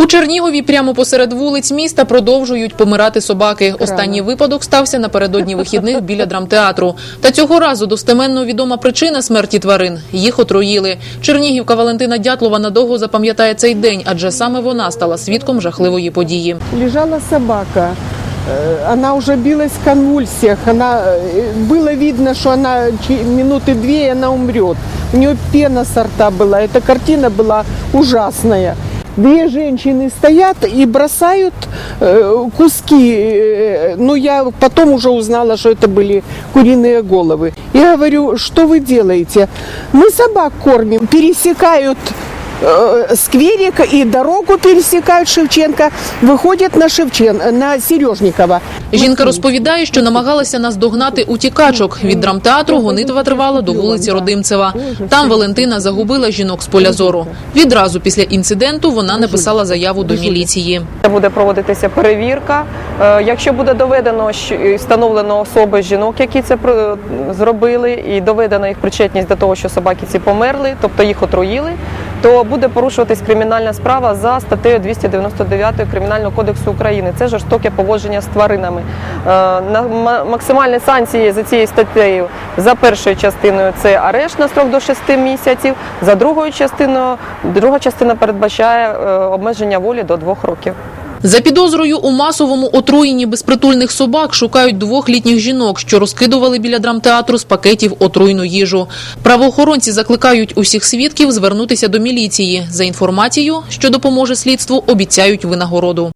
У Чернігові прямо посеред вулиць міста продовжують помирати собаки. Останній випадок стався напередодні вихідних біля драмтеатру. Та цього разу достеменно відома причина смерті тварин. Їх отруїли. Чернігівка Валентина Дятлова надовго запам'ятає цей день, адже саме вона стала свідком жахливої події. лежала собака. Э, Она уже билась в конвульсиях. Она, э, было видно, что она чи- минуты две, и она умрет. У нее пена со рта была. Эта картина была ужасная. Две женщины стоят и бросают э, куски. Э, Ну, я потом уже узнала, что это были куриные головы. Я говорю, что вы делаете? Мы собак кормим. Пересекают э, скверик и дорогу пересекают Шевченко, выходят на Шевчен, на Сережникова. Жінка розповідає, що намагалася наздогнати утікачок. Від драмтеатру гонитва тривала до вулиці Родимцева. Там Валентина загубила жінок з поля зору. Відразу після інциденту вона написала заяву до міліції. Буде проводитися перевірка. Е, Якщо буде доведено що встановлено особи жінок, які це про- зробили, і доведена їх причетність до того, що собаки ці померли, тобто їх отруїли, то буде порушуватись кримінальна справа за статтею 299 Кримінального кодексу України. Це жорстоке поводження з тваринами. Е, Максимальні санкції за цією статтею за першою частиною це арешт на строк до 6 місяців. За другою частиною друга частина передбачає е, обмеження волі до 2 років. За підозрою у масовому отруєнні безпритульних собак шукають двох літніх жінок, що розкидували біля драмтеатру з пакетів отруйну їжу. Правоохоронці закликають усіх свідків звернутися до міліції. За інформацією, що допоможе слідству, обіцяють винагороду.